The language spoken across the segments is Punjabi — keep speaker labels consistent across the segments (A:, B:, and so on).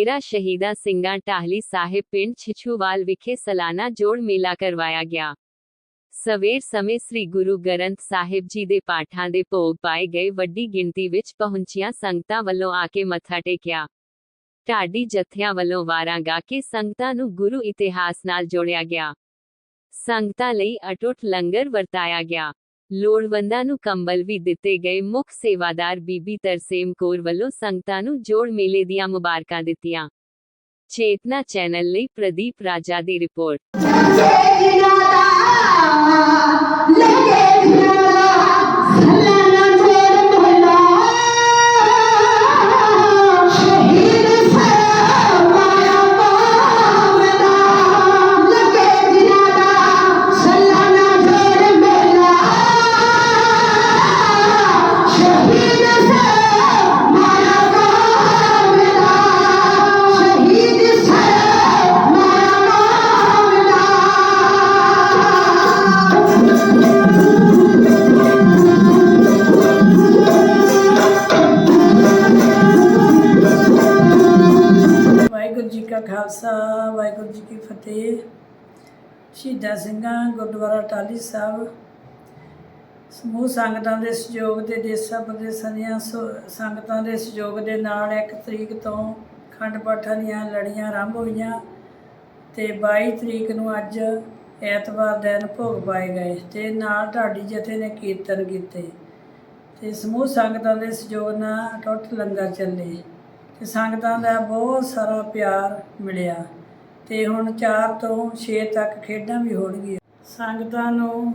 A: ਡੇਰਾ ਸ਼ਹੀਦਾਂ ਸਿੰਘਾਂ ਟਾਹਲੀ ਸਾਹਿਬ ਪਿੰਡ ਛਿਛੂਵਾਲ ਵਿਖੇ ਸਾਲਾਨਾ ਜੋੜ ਮੇਲਾ ਕਰਵਾਇਆ ਗਿਆ। ਸਵੇਰ ਸਮੇਂ ਸ੍ਰੀ ਗੁਰੂ ਗ੍ਰੰਥ ਸਾਹਿਬ ਜੀ ਦੇ ਪਾਠਾਂ ਦੇ ਭੋਗ ਪਾਏ ਗਏ ਵੱਡੀ ਗਿਣਤੀ ਵਿੱਚ ਪਹੁੰਚੀਆਂ ਸੰਗਤਾਂ ਵੱਲੋਂ ਆ ਕੇ ਮੱਥਾ ਟੇਕਿਆ। ਢਾਡੀ ਜਥਿਆਂ ਵੱਲੋਂ ਵਾਰਾਂ ਗਾ ਕੇ ਸੰਗਤਾਂ ਨੂੰ ਗੁਰੂ ਇਤਿਹਾਸ ਨਾਲ ਜੋੜਿਆ ਗਿਆ। ਸੰਗਤਾਂ ਲਈ ਅਟੁੱਟ ਲੰਗਰ ਵਰਤਾਇਆ ਗਿਆ। ਲੋੜਵੰਦਾਂ ਨੂੰ ਕੰਬਲ ਵੀ ਦਿੱਤੇ ਗਏ। ਮੁੱਖ ਸੇਵਾਦਾਰ ਬੀਬੀ ਤਰਸੇਮ ਕੌਰ ਵੱਲੋਂ ਸੰਗਤਾਂ ਨੂੰ ਜੋੜ ਮੇਲੇ ਦੀਆਂ ਮੁਬਾਰਕਾਂ ਦਿੱਤੀਆਂ। ਚੇਤਨਾ ਚੈਨਲ ਲਈ ਪ੍ਰਦੀਪ ਰਾਜਾ ਦੀ ਰਿਪੋਰਟ।
B: ਜੀ ਕਾ ਖਾਲਸਾ, ਵਾਹਿਗੁਰੂ ਜੀ ਕੀ ਫਤਿਹ। ਸ਼ਹੀਦਾਂ ਸਿੰਘਾਂ, ਗੁਰਦੁਆਰਾ ਟਾਲੀ ਸਾਹਿਬ। ਸਮੂਹ ਸੰਗਤਾਂ ਦੇ ਸਹਿਯੋਗ ਦੇ ਦੇਸਾਂ ਪ੍ਰਦੇਸਾਂ ਦੀਆਂ ਸੋ- ਸੰਗਤਾਂ ਦੇ ਸਹਿਯੋਗ ਦੇ ਨਾਲ 1 ਤਰੀਕ ਤੋਂ ਖੰਡ ਪਾਠਾਂ ਦੀਆਂ ਲੜੀਆਂ ਆਰੰਭ ਹੋਈਆਂ ਤੇ 22 ਤਰੀਕ ਨੂੰ ਅੱਜ ਐਤਵਾਰ ਦਿਨ ਭੋਗ ਪਾਏ ਗਏ ਤੇ ਨਾਲ ਢਾਡੀ ਜਥੇ ਨੇ ਕੀਰਤਨ ਕੀਤੇ ਤੇ ਸਮੂਹ ਸੰਗਤਾਂ ਦੇ ਸਹਿਯੋਗ ਨਾਲ ਟੁੱਟ ਲੰਗਰ ਚੱਲੇ। ਤੇ ਸੰਗਤਾਂ ਦਾ ਬਹੁਤ ਸਾਰਾ ਪਿਆਰ ਮਿਲਿਆ ਤੇ ਹੁਣ 4 ਤੋਂ 6 ਤੱਕ ਖੇਡਾਂ ਵੀ ਹੋਣਗੀਆਂ। ਸੰਗਤਾਂ ਨੂੰ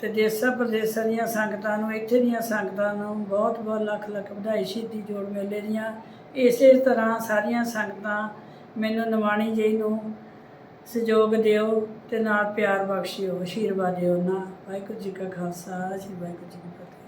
B: ਤੇ ਦੇਸਾਂ ਪ੍ਰਦੇਸਾਂ ਦੀਆਂ ਸੰਗਤਾਂ ਨੂੰ, ਇੱਥੇ ਦੀਆਂ ਸੰਗਤਾਂ ਨੂੰ ਬਹੁਤ ਬਹੁਤ ਲੱਖ ਲੱਖ ਵਧਾਈ ਸ਼ਹੀਦੀ ਜੋੜ ਮੇਲੇ ਦੀਆਂ। ਇਸੇ ਤਰ੍ਹਾਂ ਸਾਰੀਆਂ ਸੰਗਤਾਂ ਮੈਨੂੰ ਨਿਮਾਣੀ ਜੀ ਨੂੰ ਸਹਿਯੋਗ ਦਿਓ ਤੇ ਨਾਲ ਪਿਆਰ ਬਖਸ਼ਿਓ ਆਸ਼ੀਰਵਾਦ ਦਿਓ। ਨਾ, ਵਾਹਿਗੁਰੂ ਜੀ ਕਾ ਖਾਲਸਾ, ਸ੍ਰੀ ਵਾਹਿਗੁਰੂ ਜੀ ਕੀ ਫਤਿਹ।